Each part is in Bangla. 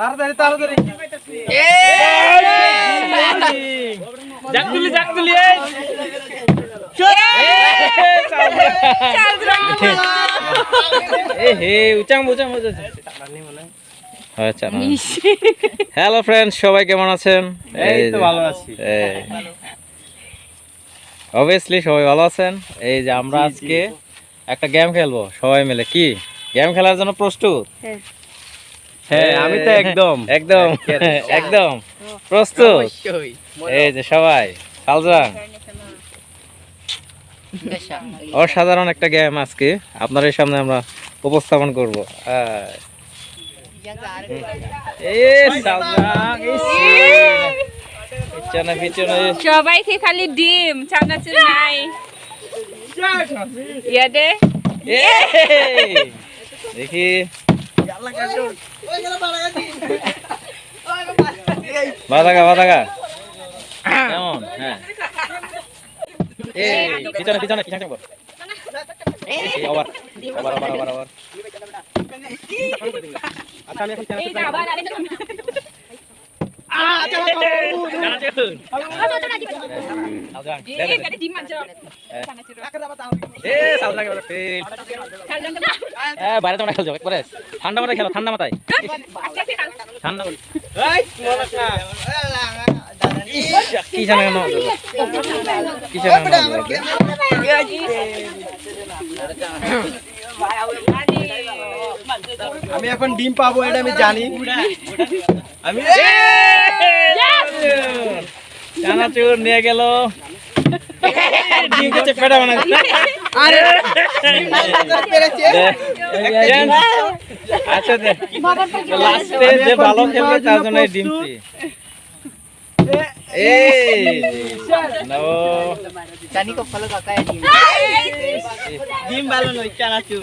তাড়াতাড়ি তাড়াতাড়ি। আচ্ছা হ্যালো ফ্রেন্ডস সবাই কেমন আছেন? এই তো ভালো আছি। অবভিয়াসলি সবাই ভালো আছেন? এই যে আমরা আজকে একটা গেম খেলব সবাই মিলে। কি? গেম খেলার জন্য প্রস্তুত? হ্যাঁ আমি তো একদম। একদম। একদম। প্রস্তুত। এই যে সবাই সালজাং অসাধারণ একটা গেম আজকে। আপনাদের সামনে আমরা উপস্থাপন করব। আয়। এ সালজাং এই সে- পিছনে পিছনে। সবাইকে খালি ডিম চানাচুর নাই। দেখি। বাদাগা বাদাগা কেমন? হ্যাঁ। পিছনে পিছনে পিছনে এই, আবার আবার আবার আবার আবার। আচ্ছা আমি এখন ডিম মাঝে এ সালজাং এবার ফেল এ বাইরে তোমরা খেলছো একবারে ঠান্ডা মাথায় খেলো ঠান্ডা মাথায় ঠান্ডা কি জানে কি জানে আমি এখন ডিম পাবো এটা আমি জানি। আমি চানাচুর নিয়ে গেল। আচ্ছা দে। লাস্টে যে ভালো খেলবে তার জন্য ডিমটি। ডিম ভালো নয় চানাচুর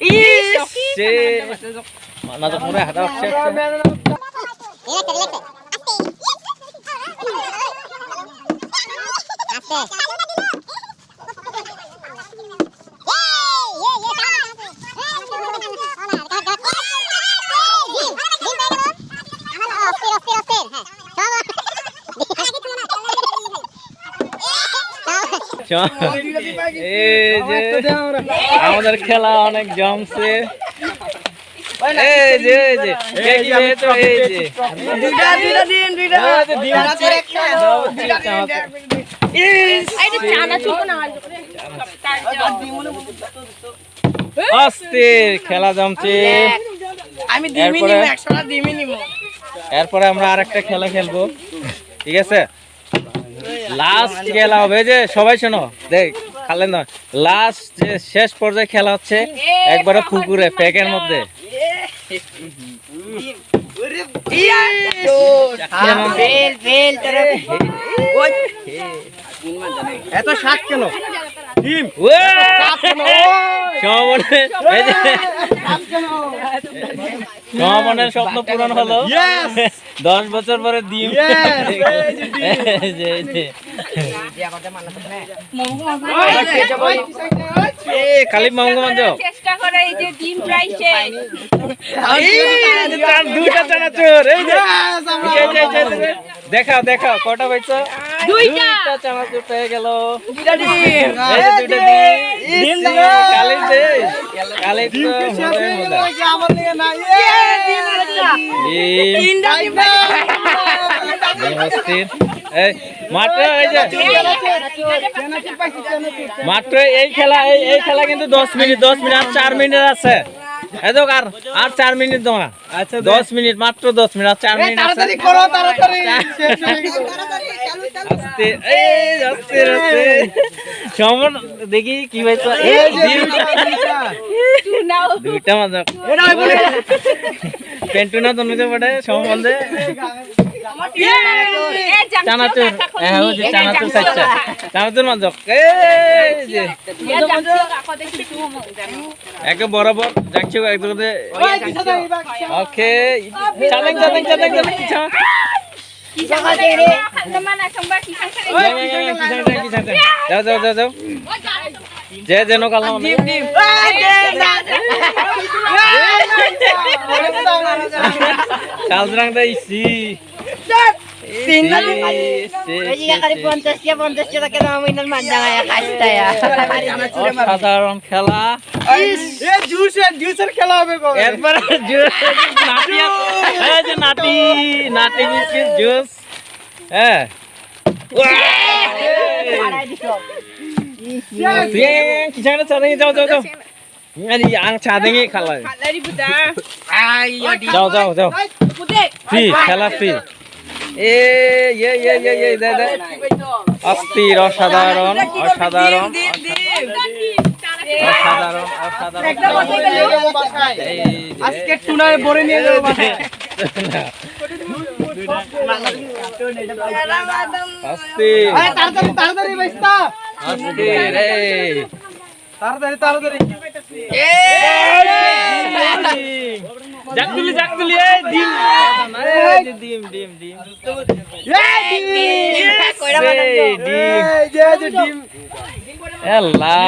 আলি সে না তো এই যে আমাদের খেলা অনেক জমছে। এই যে এই যে এই যে এই যে দুইটা দুইটা দিন দুইটা এই যে। ডিম আছে। আই রে চানাচুর না অস্থির খেলা জমছে আমি এরপরে আমরা আরেকটা খেলা খেলব। ঠিক আছে? লাস্ট খেলা হবে যে সবাই শোনো দেখ খালেন না লাস্ট যে শেষ পর্যায়ে খেলা হচ্ছে একবারে পুকুরে প্যাকের মধ্যে। এত শাক কেন? ডিম। যে স্বপ্ন পূরণ হলো। দশ বছর পরে ডিম। খালি মাংস মাংস চেষ্টা করে এই যে ডিম চানাচুর এই যে। দেখাও দেখাও কটা পাইছো দুইটা। চানাচুর পেয়ে গেল। দুইটা ডিম। দুইটা ডিম। মাত্র এই যে মাত্র এই খেলা এই এই খেলা কিন্তু দশ মিনিট দশ মিনিট আর চার মিনিট আছে। আর আর চার মিনিট তোমার আচ্ছা দশ মিনিট মাত্র দশ মিনিট আর চার মিনিট আছে। আস্তে এই আস্তে আস্তে। সমন দেখি কি হয়েছে। এই। দুইটা। মাঝে পেন্টুনা তনুতে পড়ে সম্বন্ধে চানাচুর। হ্যাঁ ওই যে চানাচুর চারটা চানাচুর মাঝে এই যে। একে বরাবর যাচ্ছি একদম? ওকে চালেন চালেন চালেন কিছা যাও যে যেন কালাম খেলা খেলা হবে এরপরে নাটি নাটি জুস। হ্যাঁ। যাও যাও যাও। আরে আং চাঁদে খালা। যাও যাও যাও। ফ্রি খেলা ফ্রি। এ ইয়ে ইয়ে ইয়ে ইয়ে দে দে। অস্থির অসাধারণ অসাধারণ অসাধারণ। অসাধারণ নিয়ে যাব বাসায়। আজকে টুনায় বড়ে নিয়ে যাব তাড়াতাড়ি তাড়াতাড়ি। জাক তুলি জাক ডিম। এই ডিম ডিম ডিম। এই ডিম! এই ডিম। এই যে যে ডিম। আল্লাহ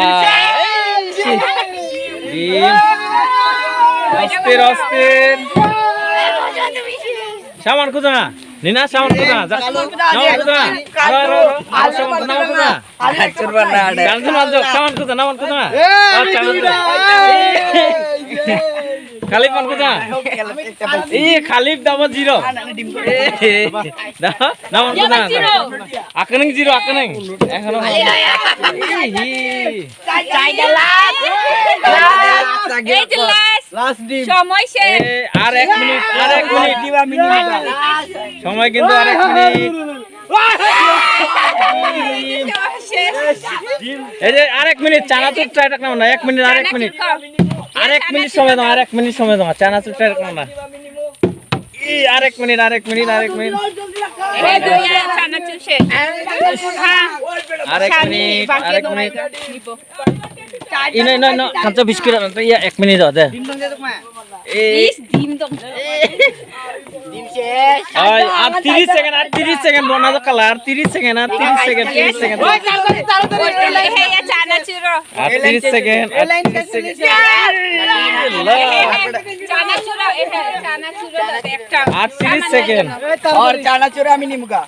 ডিম। অস্থির অস্থির সামান খুঁজো না। নিনা সামান খুঁজো সামান খুঁজো না। আরও আরও আরও আরও সামান খুঁজো, সামান খুঁজো। খালিফ মান খুঁজো না। খালিফ দাম জিরো নামান খুঁজো না জিরো। আকানিং এখনও সময় শেষ। আর এক মিনিট আর এক মিনিট সময় কিন্তু আর এক মিনিট। এই যে আর এক মিনিট চানাচুর ট্রাই রাখলাম না এক মিনিট আরেক মিনিট। আরেক মিনিট সময় দাও আরেক এক মিনিট সময় দাও চানাচুর ট্রাই রাখলাম না। ই, আর এক মিনিট আর এক মিনিট আরেক মিনিট। আরেক হ্যাঁ। আর এক মিনিট আরেক মিনিট। ইনো ইনো ইনো খামচা বিস্কুট ইয়া এক মিনিট হতে এই। তো ওই আর 30 সেকেন্ড আর 30 সেকেন্ড বনা তো কালা আর 30 সেকেন্ড আর 30 সেকেন্ড 30 সেকেন্ড হেয়া চানাচুর আর 30 সেকেন্ড আর 30 সেকেন্ড চানাচুর চানাচুর একটা আর 30 সেকেন্ড और चाना चूरा আমি নিমুগা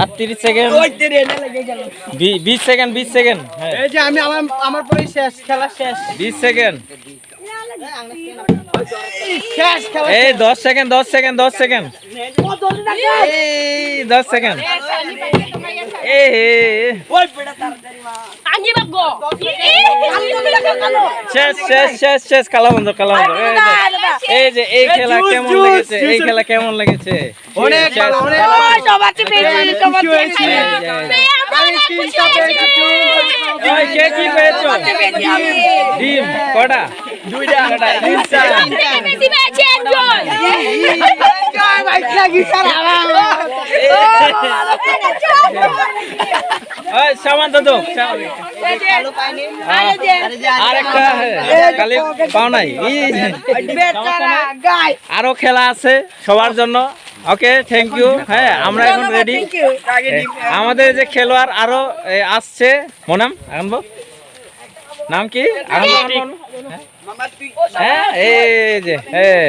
আর 30 সেকেন্ড ওই তেরে এনে লাগে গেল 20 সেকেন্ড 20 সেকেন্ড হ্যাঁ এই যে আমি আমার আমার পরে শেষ খেলা শেষ 20 সেকেন্ড শেষ খেলা এই 10 সেকেন্ড 10 সেকেন্ড 10 সেকেন্ড এই 10 সেকেন্ড বাগো শেষ শেষ শেষ শেষ খেলা বন্ধ বন্ধ এই যে- এই খেলা কেমন লেগেছে? এই খেলা কেমন লেগেছে? অনেক কে কি পেয়েছ? ডিম কটা? দুইটা কটা তিনটা বেশি পেয়েছি একজন জয় ভাই লাগি স্যার ওই সামান দাও সামান। আর খালি পাও নাই আরও খেলা আছে সবার জন্য ওকে থ্যাংক ইউ হ্যাঁ আমরা এখন রেডি আমাদের যে খেলোয়াড় আরও আসছে মনাম আনব নাম কি আনব? হ্যাঁ এই যে হ্যাঁ